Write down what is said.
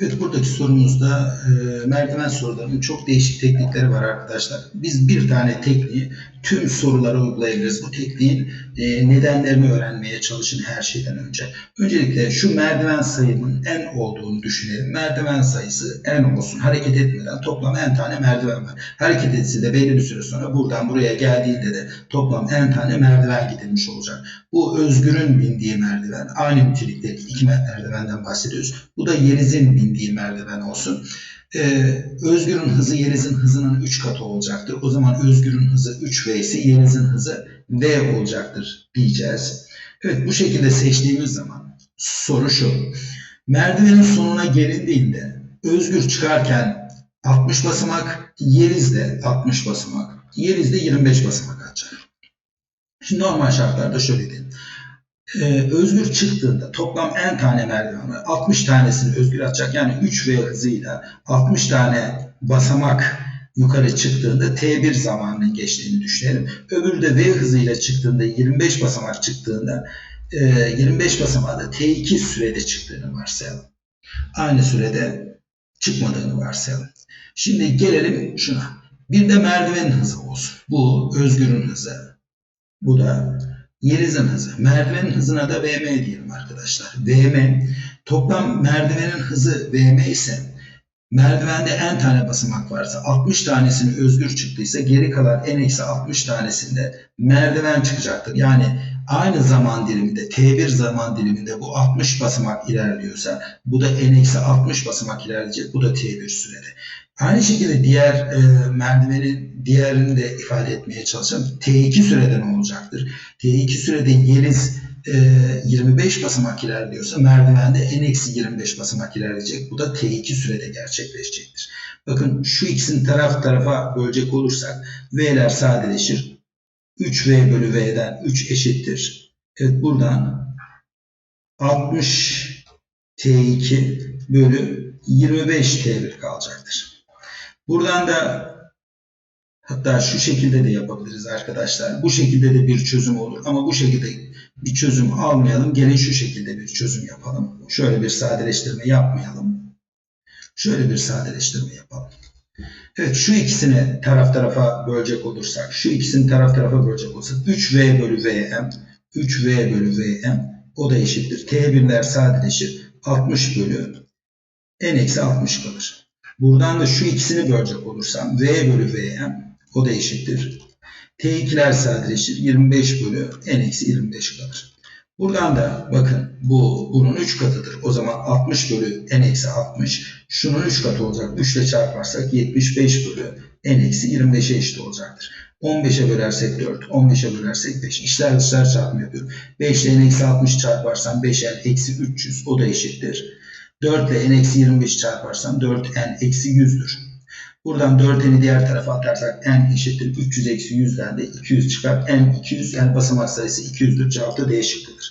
Evet buradaki sorumuzda e, merdiven sorularının çok değişik teknikleri var arkadaşlar. Biz bir tane tekniği tüm sorulara uygulayabiliriz. Bu tekniğin e, nedenlerini öğrenmeye çalışın her şeyden önce. Öncelikle şu merdiven sayımın n olduğunu düşünelim. Merdiven sayısı n olsun. Hareket etmeden toplam n tane merdiven var. Hareket etse de belli bir süre sonra buradan buraya geldiğinde de toplam n tane merdiven gidilmiş olacak. Bu Özgür'ün bindiği merdiven. Aynı nitelikteki iki merdivenden bahsediyoruz. Bu da Yeriz'in bindiği merdiven olsun. Ee, Özgür'ün hızı Yeriz'in hızının 3 katı olacaktır. O zaman Özgür'ün hızı 3V ise Yeriz'in hızı V olacaktır diyeceğiz. Evet bu şekilde seçtiğimiz zaman soru şu. Merdivenin sonuna gelindiğinde Özgür çıkarken 60 basamak, Yeriz de 60 basamak, Yeriz de 25 basamak atacak. Şimdi normal şartlarda şöyle diyelim. Ee, Özgür çıktığında toplam n tane merdiven var. 60 tanesini Özgür atacak. Yani 3V hızıyla 60 tane basamak yukarı çıktığında T1 zamanının geçtiğini düşünelim. Öbürü de V hızıyla çıktığında 25 basamak çıktığında e, 25 basamağı da T2 sürede çıktığını varsayalım. Aynı sürede çıkmadığını varsayalım. Şimdi gelelim şuna. Bir de merdiven hızı olsun. Bu Özgür'ün hızı. Bu da Yeriz'in hızı. Merdivenin hızına da VM diyelim arkadaşlar. VM toplam merdivenin hızı VM ise merdivende n tane basamak varsa 60 tanesini özgür çıktıysa geri kalan n eksi 60 tanesinde merdiven çıkacaktır. Yani aynı zaman diliminde T1 zaman diliminde bu 60 basamak ilerliyorsa bu da n eksi 60 basamak ilerleyecek. Bu da T1 sürede. Aynı şekilde diğer e, merdivenin diğerini de ifade etmeye çalışalım. T2 sürede ne olacaktır? T2 sürede Yeliz e, 25 basamak ilerliyorsa merdivende n-25 basamak ilerleyecek. Bu da T2 sürede gerçekleşecektir. Bakın şu ikisini taraf tarafa bölecek olursak V'ler sadeleşir. 3V bölü V'den 3 eşittir. Evet buradan 60 T2 bölü 25 T1 kalacaktır. Buradan da hatta şu şekilde de yapabiliriz arkadaşlar. Bu şekilde de bir çözüm olur ama bu şekilde bir çözüm almayalım. Gelin şu şekilde bir çözüm yapalım. Şöyle bir sadeleştirme yapmayalım. Şöyle bir sadeleştirme yapalım. Evet şu ikisini taraf tarafa bölecek olursak, şu ikisini taraf tarafa bölecek olursak 3V bölü Vm, 3V bölü Vm o da eşittir. T1'ler sadeleşir. 60 bölü n eksi 60 kalır. Buradan da şu ikisini bölecek olursam V bölü Vm o da eşittir. T2'ler sadeleşir. 25 bölü n eksi 25 kalır. Buradan da bakın bu bunun 3 katıdır. O zaman 60 bölü n eksi 60 şunun 3 katı olacak. 3 ile çarparsak 75 bölü n eksi 25'e eşit olacaktır. 15'e bölersek 4, 15'e bölersek 5. İşler dışlar çarpımı yapıyorum. 5 ile n eksi 60 çarparsam 5n eksi 300 o da eşittir. 4 ile n eksi 25 çarparsam 4n eksi 100'dür. Buradan 4n'i diğer tarafa atarsak n eşittir 300 eksi 100'den de 200 çıkar. n 200 yani basamak sayısı 200'dür. Cevap da D şıkkıdır.